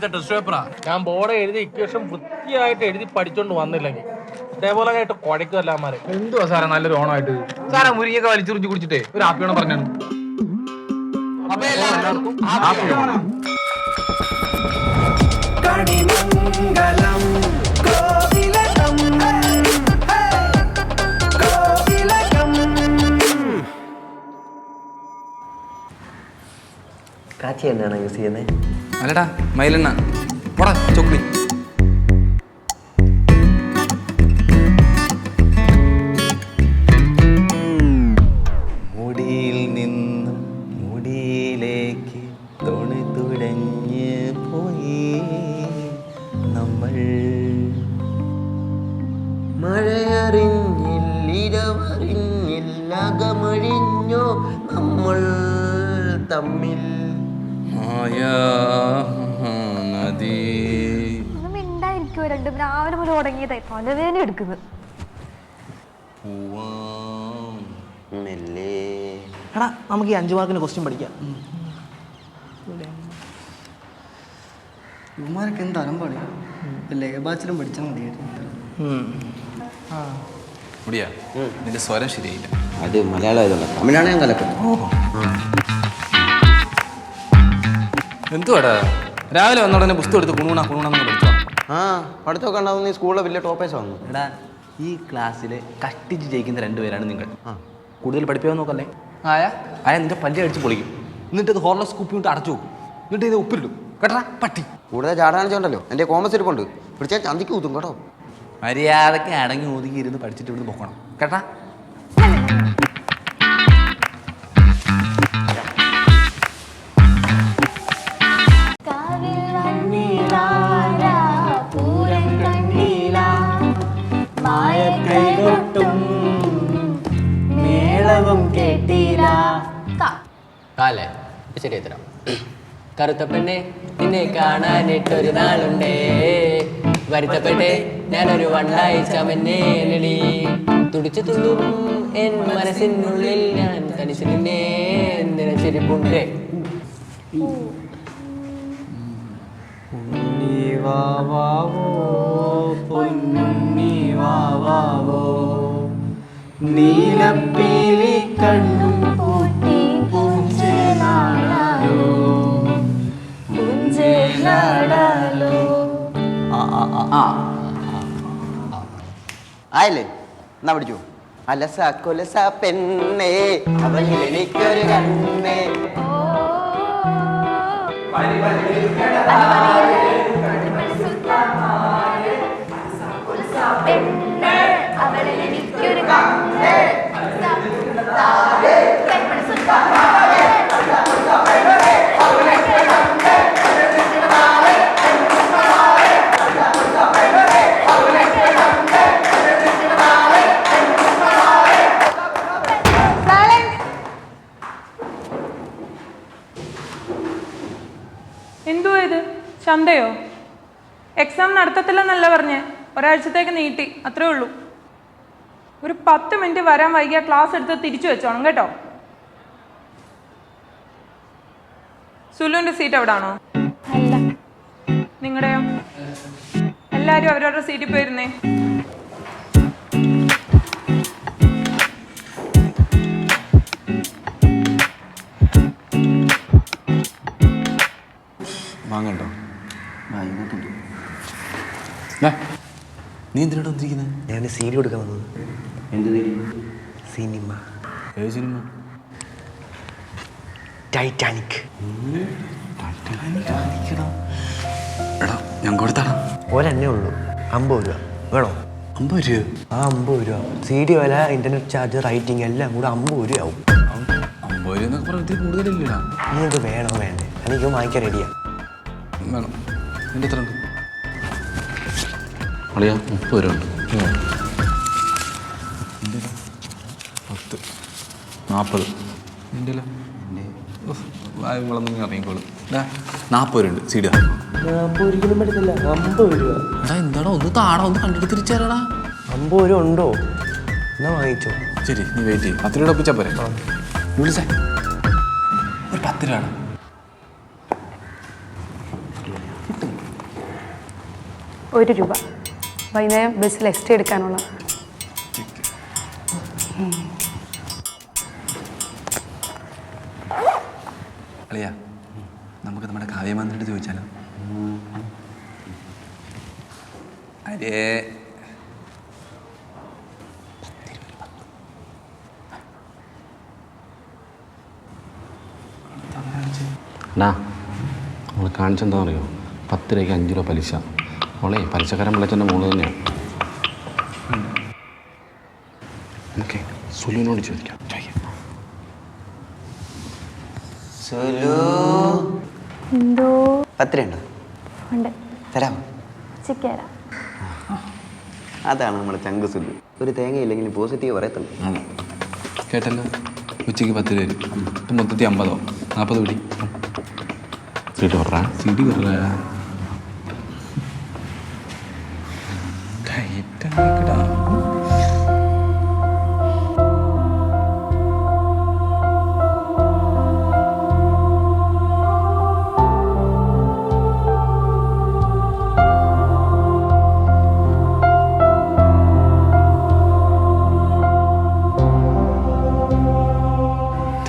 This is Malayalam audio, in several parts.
ആഴ്ച ടെസ്റ്റ് പേപ്പറാ ഞാൻ ബോർഡ് എഴുതി ഇക്വേഷൻ വൃത്തിയായിട്ട് എഴുതി പഠിച്ചോണ്ട് വന്നില്ലെങ്കിൽ ഇതേപോലെ ആയിട്ട് കുഴക്കും മാറി എന്തുവാ സാറേ നല്ലൊരു ഓണമായിട്ട്? സാറേ മുരിങ്ങൊക്കെ വലിച്ചെറിഞ്ഞ് കുടിച്ചിട്ടേ ഒരു ഹാപ്പി ഓണം പറഞ്ഞു ഹാപ്പി ഓണം. കണിമംഗലം കോവിലകം കോവിലകം കാച്ചി എന്നാണ് യൂസ് ചെയ്യുന്നത് അല്ലടാ മയിലെണ്ണ. പോടാ ചൊക്ലി തലവേദന എടുക്കുന്നത് എടാ നമുക്ക് ഈ അഞ്ചു മാർക്കിന് ക്വസ്റ്റ്യൻ പഠിക്കാം. ഇവന്മാരൊക്കെ എന്ത് അലമ്പാണ്? ലേബാച്ചിലും പഠിച്ചാൽ മതിയായിരുന്നു. നിന്റെ സ്വരം ശരിയായില്ല. അത് മലയാളം തമിഴാണ് ഞാൻ കലക്കുന്നത്. എന്തുവാടാ? രാവിലെ വന്നോടനെ പുസ്തകം എടുത്ത് കുണുണ കുണുണെന്ന് ആ പഠിത്തമൊക്കെ ഉണ്ടാവും നീ സ്കൂളിലെ വലിയ ടോപ്പേഴ്സ് വന്നു എടാ ഈ ക്ലാസ്സിൽ കഷ്ടിച്ച് ജയിക്കുന്ന രണ്ടുപേരാണ് നിങ്ങൾ. ആ. കൂടുതൽ പഠിപ്പിക്കാൻ നോക്കല്ലേ? ആയ? ആയ നിന്റെ പല്ല് അടിച്ച് പൊളിക്കും. എന്നിട്ട് ഇത് ഹോർലസ് കുപ്പി കൊണ്ട് അടച്ചു നോക്കും എന്നിട്ട് ഇത് ഉപ്പിലിടും. കേട്ടാ പട്ടി. കൂടുതൽ ചാടാണിച്ചുണ്ടല്ലോ എന്റെ കോമസ് ഇരിപ്പുണ്ട്. പിടിച്ചാൽ ചന്തിക്ക് ഊതും കേട്ടോ. മര്യാദയ്ക്ക് അടങ്ങി ഒതുങ്ങി ഇരുന്ന് പഠിച്ചിട്ട് ഇവിടുന്ന് പോക്കണം. കേട്ടാ കേട്ടില്ല കാലേ ശരി തരാം കറുത്ത പെണ്ണെ നിന്നെ കാണാനിട്ടൊരു നാളുണ്ടേ. വരുത്തപ്പെട്ടെ ഞാനൊരു വണ്ണായി ചമന്നേലടി തുടിച്ചു തുള്ളും എൻ മനസ്സിനുള്ളിൽ ഞാൻ തനിച്ചു നിന്നെ നിനച്ചിരിപ്പുണ്ട് നീലപ്പീലി കണ്ണും പൂട്ടി ആയില്ലേ? എന്നാ പിടിച്ചു. അലസ കൊലസ പെണ്ണേ. എനിക്കൊരു കണ്ണേ. ചന്തയോ? എക്സാം നടത്തത്തില്ലെന്നല്ല പറഞ്ഞേ. ഒരാഴ്ചത്തേക്ക് നീട്ടി. അത്രേ ഉള്ളൂ. ഒരു പത്ത് മിനിറ്റ് വരാൻ വൈകിയ ക്ലാസ് എടുത്ത് തിരിച്ചു വെച്ചോണം കേട്ടോ? സുലുവിന്റെ സീറ്റ് എവിടെ ആണോ അല്ല. നിങ്ങളുടെയോ? എല്ലാരും അവരവരുടെ സീറ്റിൽ പോയിരുന്നേ. വാങ്ങണ്ടോ നീ എന്തിനാണ് വന്നിരിക്കുന്നത് ഞാൻ സീരി കൊടുക്കാൻ വന്നത്. എന്ത് സിനിമ. ഏത് സിനിമ? ടൈറ്റാനിക്. എടാ ഞാൻ കൊടുത്താടാ. ഒരെണ്ണേ ഉള്ളൂ. അമ്പത് രൂപ. വേണോ? അമ്പത് രൂപ ആ അമ്പത് രൂപ. സി ഡി വില ഇന്റർനെറ്റ് ചാർജ് റൈറ്റിംഗ് എല്ലാം കൂടെ അമ്പത് രൂപ ആവും. അമ്പത് രൂപ എന്നൊക്കെ പറഞ്ഞിട്ട് കൂടുതലില്ലടാ? നിങ്ങൾക്ക് വേണോ വേണ്ടേ? എനിക്ക് വാങ്ങിക്കാൻ റെഡിയാ വേണം. എന്റെ എത്ര ഉണ്ട് അളിയാ മുപ്പത് രൂപ ഉണ്ട്. നാൽപ്പത് നിന്റെ വളർന്നു ഇറങ്ങിക്കോളും. നാൽപ്പത് രൂപ ഉണ്ട് സീഡ. നാൽപ്പത് ഒരിക്കലും പറ്റത്തില്ല അമ്പത് രൂപ. എടാ എന്താടാ ഒന്ന് താടാ ഒന്ന് കണ്ടിട്ട് തിരിച്ചേരാടാ. അമ്പത് രൂപ ഉണ്ടോ? എന്നാ വാങ്ങിച്ചോ. ശരി നീ വെയിറ്റ് ചെയ്യും. പത്ത് രൂപ ഒപ്പിച്ചാ പോരെ. വിളിച്ചേ. ഒരു പത്ത് രൂപ ഒരു രൂപ. വൈകുന്നേരം ബസ്സിൽ എക്സ്ട്രാ എടുക്കാനുള്ള. കാവ്യമാന്ത്രിയുടെ ചോദിച്ചാലോ? അരേ ഡാ കാണിച്ചെന്താ അറിയോ പത്ത് രൂപയ്ക്ക് അഞ്ച് രൂപ പലിശ. അവളെ പലിശക്കാരൻ വിളിച്ചെന്റെ മോൾ തന്നെയാണ് ഓക്കെ സുലുവിനോട് ചോദിക്കാം. ചോദിക്കാം. സുലു എന്തോ? പത്ത് ഉണ്ട്. തരാമോ? ചിക്കേര അതാണ് നമ്മുടെ ചങ്ക് ഒരു തേങ്ങ ഇല്ലെങ്കിൽ പോസിറ്റീവ് പറയത്തുള്ളൂ. കേട്ടല്ലോ? ഉച്ചയ്ക്ക് പത്ത് രൂപ വരും ഇപ്പം മൊത്തത്തിൽ അമ്പതോ? നാൽപ്പത് പിടി. സീറ്റ് പറ സീറ്റ് ഡി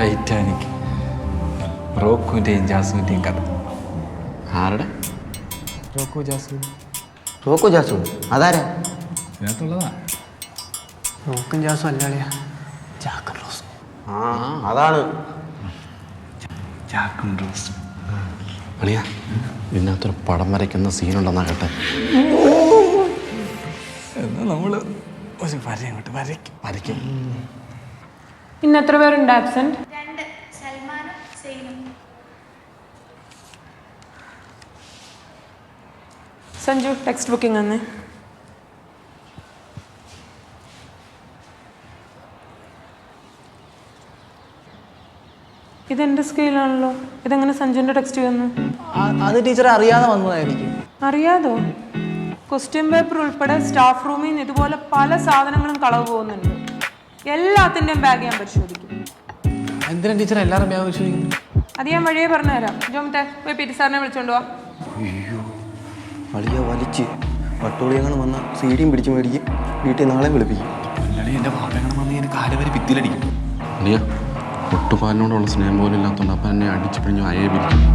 ടൈറ്റാനിക് റോക്കുവിന്റെയും ജാസുവിന്റെയും കഥ. ആരുടെ? റോക്കു ജാസു റോക്കു ജാസു അതാരാ? ഇതിനകത്തുള്ളതാ. റോക്കും ജാസും അല്ലാളിയാ ആ അതാണ്. ജാക്കും റോസ്. അളിയാ ഇതിനകത്തൊരു പടം വരയ്ക്കുന്ന സീനുണ്ടെന്നാ കേട്ടെ. എന്നാൽ നമ്മൾ ഒരു വര അങ്ങോട്ട് വരയ്ക്കും. വരയ്ക്കും. ഇന്ന് എത്ര പേരുണ്ട് ആബ്സെന്റ് സഞ്ജു ടെക്സ്റ്റ് ബുക്കിംഗ് അന്ന് ഇതെന്റെ സ്കെയിലാണല്ലോ ഇതെങ്ങനെ സഞ്ജുവിന്റെ ടെക്സ്റ്റ് വന്നു? അത് ടീച്ചർ അറിയാതെ വന്നതായിരിക്കും. അറിയാതോ? ക്വസ്റ്റ്യൻ പേപ്പർ ഉൾപ്പെടെ സ്റ്റാഫ് റൂമിൽ നിന്ന് ഇതുപോലെ പല സാധനങ്ങളും കളവ് പോകുന്നുണ്ട്. എല്ലാത്തിന്റെയും ബാഗ് ഞാൻ പരിശോധിക്കും. എന്തിനാ ടീച്ചർ എല്ലാവരും ബാഗ് പരിശോധിക്കുന്നു അത് ഞാൻ വഴിയേ പറഞ്ഞുതരാം. ജോമിത്തെ പോയി പി ടി സാറിനെ വിളിച്ചോണ്ട് പോവാ അളിയ വലിച്ച് വട്ടോളിയങ്ങനെ വന്ന സീഡിയും പിടിച്ച് മേടിക്കും. വീട്ടിൽ നാളെ വിളിപ്പിക്കും. അല്ലാതെ എന്റെ പാപ്പങ്ങനെ വന്ന് ഞാൻ കാൽ വരെ ഭിത്തിയിലടിക്കും അളിയാ ഒട്ടുപാലിനോടുള്ള സ്നേഹം പോലും ഇല്ലാത്തതുകൊണ്ട് അപ്പം എന്നെ അടിച്ചു പിഴിഞ്ഞു അയേ പിരിക്കും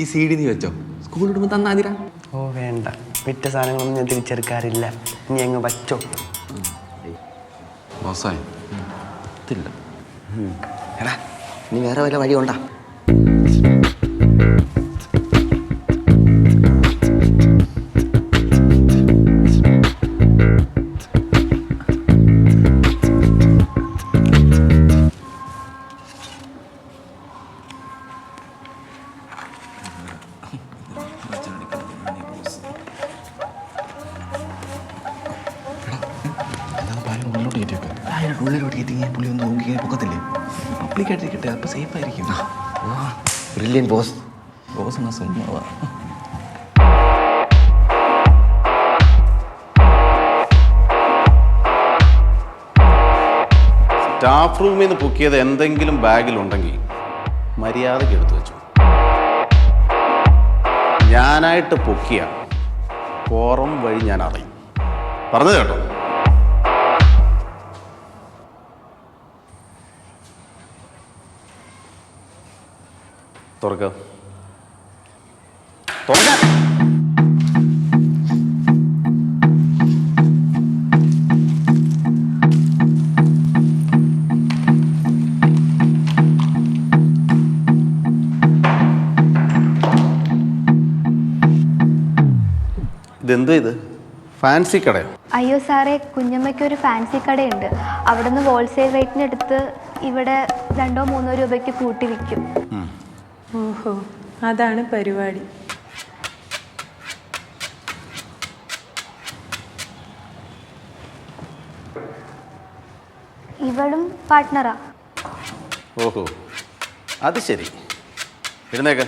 ഈ സീഡി നീ വെച്ചോ? സ്കൂളിൽ ഇടുമ്പോൾ തന്നാതിരാ വിറ്റ സാധനങ്ങളൊന്നും ഞാൻ തിരിച്ചെടുക്കാറില്ല. ഇനി അങ്ങ് വച്ചോ ബോസായി എടാ ഇനി വേറെ വല്ല വഴി ഉള്ളിലോട്ട് കയറ്റി വെക്കാം ഉള്ളിലോട്ട് കയറ്റി ഞാൻ പുള്ളി ഒന്ന് നോക്കി പൊക്കത്തില്ലേ? പബ്ലിക്കായിട്ടിരിക്കട്ടെ അപ്പോൾ സേഫ് ആയിരിക്കും. ബ്രില്യൻ ബോസ് ബോസ് എന്നാ സുമ്മാവാ സ്റ്റാഫ് റൂമിൽ നിന്ന് പൊക്കിയത് എന്തെങ്കിലും ബാഗിലുണ്ടെങ്കിൽ മര്യാദയ്ക്ക് എടുത്തു വെച്ചു. ഞാനായിട്ട് പൊക്കിയ പോറം വഴി ഞാൻ അറിയും. പറഞ്ഞു കേട്ടോ? തുറക്ക. ഇതെന്തോ ഇത്? ഫാൻസി കടയോ? അയ്യോ സാറേ കുഞ്ഞമ്മയ്ക്ക് ഒരു ഫാൻസി കടയുണ്ട്. അവിടുന്ന് ഹോൾസെയിൽ റേറ്റിന് എടുത്ത് ഇവിടെ രണ്ടോ മൂന്നോ രൂപയ്ക്ക് കൂട്ടി വിൽക്കും. ഓഹോ അതാണ് പരിപാടി. ഇവളും പാർട്ട്ണറാ ഓഹോ അത് ശരി. ഇരുന്നേക്ക്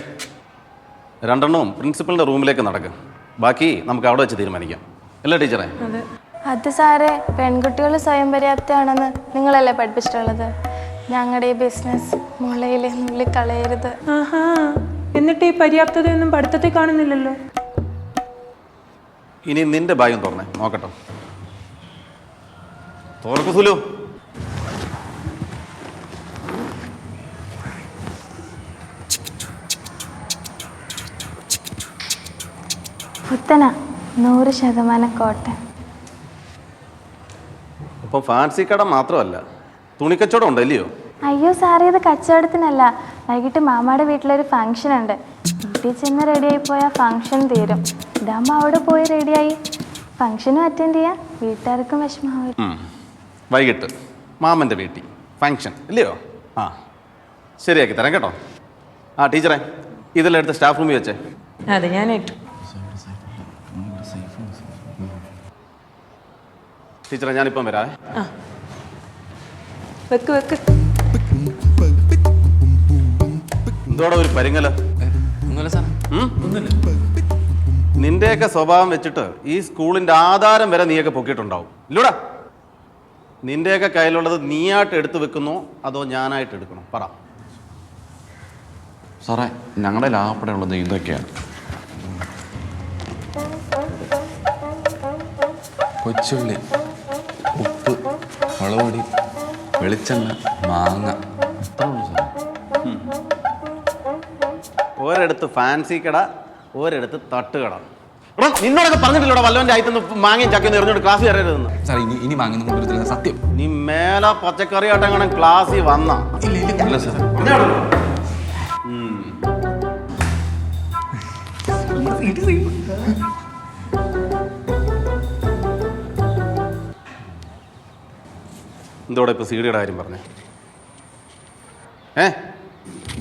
രണ്ടെണ്ണവും പ്രിൻസിപ്പളിന്റെ റൂമിലേക്ക് നടക്കും. ബാക്കി നമുക്ക് അവിടെ വെച്ച് തീരുമാനിക്കാം. അല്ലേ ടീച്ചറെ? അത്. സാറേ പെൺകുട്ടികൾ സ്വയം പര്യാപ്തമാണെന്ന് നിങ്ങളല്ലേ പഠിപ്പിച്ചിട്ടുള്ളത്? ഞങ്ങളുടെ ഈ ബിസിനസ് മുളയിൽ നുള്ളി കളയരുത്. ആഹാ എന്നിട്ട് ഈ പര്യാപ്തതയൊന്നും പഠിത്തത്തിൽ കാണുന്നില്ലല്ലോ. ഇനി നിന്റെ ബാഗും തുറന്നേ നോക്കട്ടെ. തുറക്കു സുലു. പുത്തന നൂറ് ശതമാനം കോട്ടൺ. അപ്പം ഫാൻസി കട മാത്രമല്ല തുണിക്കച്ചവടം ഉണ്ട് അല്ലയോ അയ്യോ സാറേ ഇത് കച്ചവടത്തിനല്ല. വൈകിട്ട് മാമാടെ വീട്ടിലൊരു ഫംഗ്ഷൻ ഉണ്ട് വീട്ടിൽ ചെന്ന് റെഡിയായി പോയാൽ ഫംഗ്ഷൻ തീരും. ഇതാകുമ്പോൾ അവിടെ പോയി റെഡിയായി. ഫംഗ്ഷനും അറ്റൻഡ് ചെയ്യാം. വീട്ടുകാർക്കും വിഷമാവില്ല ഉം. വൈകിട്ട് മാമന്റെ വീട്ടിൽ ഫങ്ഷൻ ഇല്ലയോ? ആ. ശരിയാക്കി തരാം കേട്ടോ. ആ ടീച്ചറെ ഇതെല്ലാം എടുത്ത് സ്റ്റാഫ് റൂമിൽ വെച്ചേ. അതെ ഞാൻ ഏറ്റു ടീച്ചറെ ഞാനിപ്പം വരാം വെക്ക് വെക്ക്. എന്തോടെ ഒരു പരിങ്ങല? ഒന്നുമില്ല സാറേ. നിന്റെയൊക്കെ സ്വഭാവം വെച്ചിട്ട് ഈ സ്കൂളിന്റെ ആധാരം വരെ നീയൊക്കെ പൊക്കിയിട്ടുണ്ടാവും. ഇല്ലൂടാ. നിന്റെയൊക്കെ കയ്യിലുള്ളത് നീയായിട്ട് എടുത്തു വെക്കുന്നോ അതോ ഞാനായിട്ട് എടുക്കണോ? പറ. സാറേ ഞങ്ങളുടെ ലാഭപ്പെടാനുള്ളത് ഇതൊക്കെയാണ്. കൊച്ചുള്ളി ഉപ്പ് മുളകുപൊടി വെളിച്ചെണ്ണ മാങ്ങ. അത്രേ ഉള്ളൂ സാറേ. ഒരിടത്ത് ഫാൻസി കട ഒരിടത്ത് തട്ടുകട എടാ, നിന്നോടൊക്കെ പറഞ്ഞിട്ടില്ലടാ വല്ലവന്റെ ആയിട്ടൊന്ന് മാങ്ങയും ചക്കയും എറിഞ്ഞോണ്ട് ക്ലാസ് കയറരുതെന്ന് സാർ ഇനി ഇനി വാങ്ങുന്ന കൊണ്ടുവരത്തില്ല സത്യം നീ മേലെ പച്ചക്കറി ആട്ടങ്ങനെ ക്ലാസ്സിൽ വന്ന ഇല്ല ഇല്ല സാർ എന്തോടെ ഇപ്പൊ സീഡിയുടെ കാര്യം പറഞ്ഞേ ഏ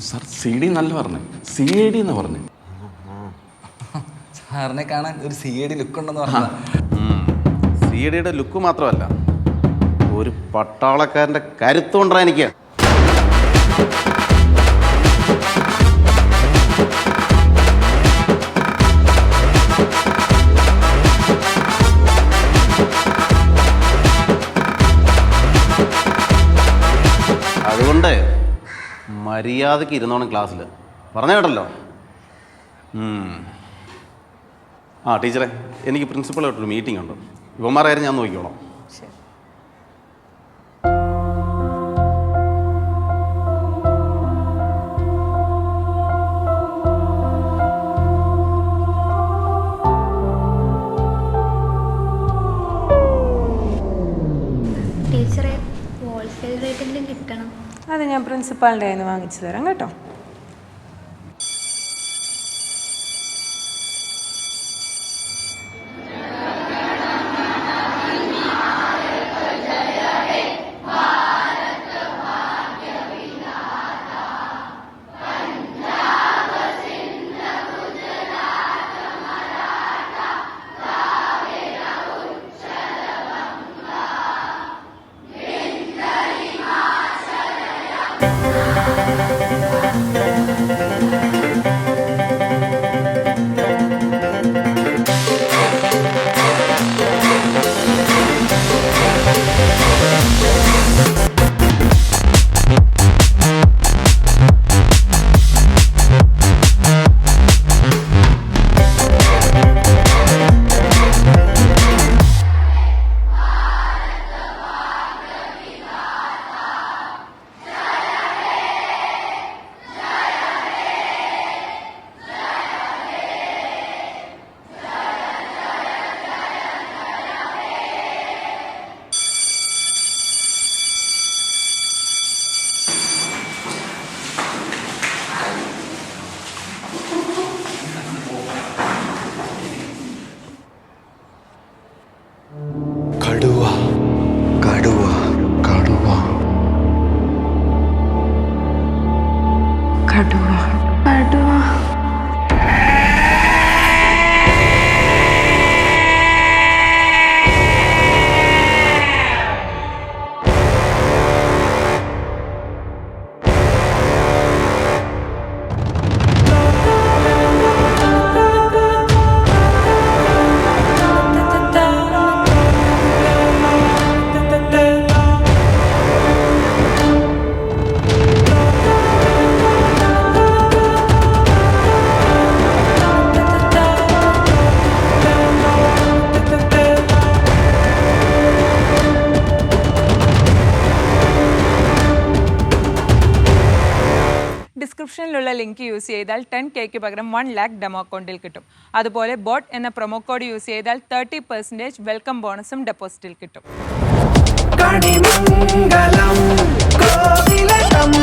സാർ സി ഡി നല്ല പറഞ്ഞു. സി എ ഡി എന്ന് പറഞ്ഞു. സാറിനെ കാണാൻ ഒരു സി എ ഡി ലുക്ക് ഉണ്ടെന്ന് പറഞ്ഞു സി ഡിയുടെ ലുക്ക് മാത്രമല്ല ഒരു പട്ടാളക്കാരന്റെ കരുത്തുകൊണ്ടാണ് എനിക്ക്. മര്യാദയ്ക്ക് ഇരുന്നോണം ക്ലാസ്സിൽ പറഞ്ഞ കേട്ടല്ലോ. ആ ടീച്ചറെ എനിക്ക് പ്രിൻസിപ്പളായിട്ടൊരു മീറ്റിംഗ് ഉണ്ട്. ഇവന്മാരായാലും ഞാൻ നോക്കിക്കോളാം. പ്രിൻസിപ്പാളിന്റെ കയ്യിൽ നിന്ന് വാങ്ങിച്ചു തരാം കേട്ടോ. ഡിസ്ക്രിപ്ഷനിലുള്ള ലിങ്ക് യൂസ് ചെയ്താൽ ടെൻ കെക്ക് പകരം വൺ ലാക്ക് ഡെമോ അക്കൗണ്ടിൽ കിട്ടും. അതുപോലെ ബോട്ട് എന്ന പ്രൊമോ കോഡ് യൂസ് ചെയ്താൽ തേർട്ടി പെർസെന്റേജ് വെൽക്കം ബോണസും ഡെപ്പോസിറ്റിൽ കിട്ടും. കണിമംഗലം കോവിലകം.